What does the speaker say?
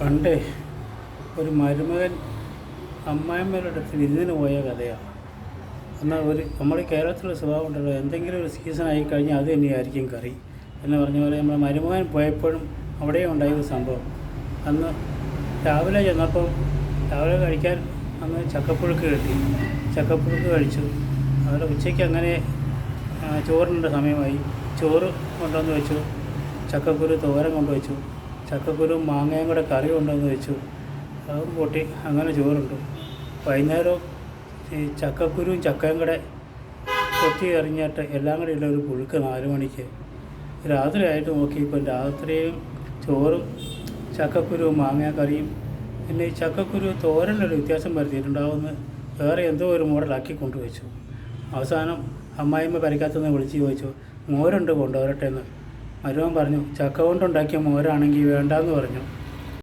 പണ്ടേ ഒരു മരുമകൻ അമ്മായിമ്മയുടെ അടുത്ത് വിരുന്നിന് പോയ കഥയാണ്. എന്നാൽ ഒരു നമ്മുടെ കേരളത്തിലുള്ള സ്വഭാവം ഉണ്ടല്ലോ എന്തെങ്കിലും ഒരു സീസൺ ആയി കഴിഞ്ഞാൽ അത് തന്നെയായിരിക്കും കറി എന്ന് പറഞ്ഞ പോലെ നമ്മുടെ മരുമകൻ പോയപ്പോഴും അവിടെ ഉണ്ടായ ഒരു സംഭവം. അന്ന് രാവിലെ ചെന്നപ്പം രാവിലെ കഴിക്കാൻ അന്ന് ചക്കപ്പുഴുക്ക് കിട്ടി. ചക്കപ്പുഴുക്ക് കഴിച്ചു. അവിടെ ഉച്ചയ്ക്ക് അങ്ങനെ ചോറിനുള്ള സമയമായി. ചോറ് കൊണ്ടുവന്ന് വെച്ചു. ചക്കക്കുരു തോരം കൊണ്ടുവച്ചു. ചക്കക്കുരു മാങ്ങയും കൂടെ കറി കൊണ്ടുവന്ന് വെച്ചു. അതും കൂട്ടി അങ്ങനെ ചോറുണ്ട്. വൈകുന്നേരം ഈ ചക്കക്കുരും ചക്കയും കൂടെ കൊത്തി എറിഞ്ഞിട്ട് എല്ലാം കൂടെ ഉള്ള ഒരു പുഴുക്ക് നാല് മണിക്ക്. രാത്രി രാത്രിയായിട്ട് നോക്കിയപ്പോൾ രാത്രിയും ചോറും ചക്കക്കുരുവും മാങ്ങ കറിയും പിന്നെ ഈ ചക്കക്കുരു തോരനൊരു വ്യത്യാസം വരുത്തിയിട്ടുണ്ടാവുമെന്ന് വേറെ എന്തോ ഒരു മോഡലാക്കി കൊണ്ടുവച്ചു. അവസാനം അമ്മായിമ്മ പരിക്കാത്തുനിന്ന് വിളിച്ച് ചോദിച്ചു മോരുണ്ട് കൊണ്ടുവരട്ടെ എന്ന്. മരുവൻ പറഞ്ഞു ചക്ക കൊണ്ടുണ്ടാക്കിയ മോരാണെങ്കിൽ വേണ്ടാന്ന് പറഞ്ഞു.